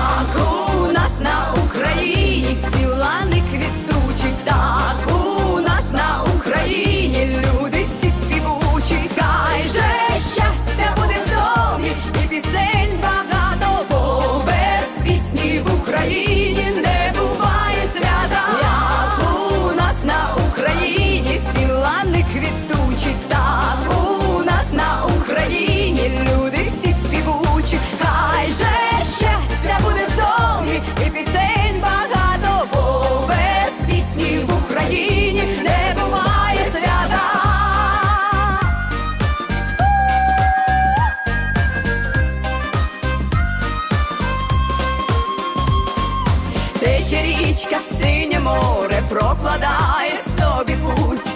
Так у нас на Україні ціла не квітує. тече річка в синє море прокладає собі путь.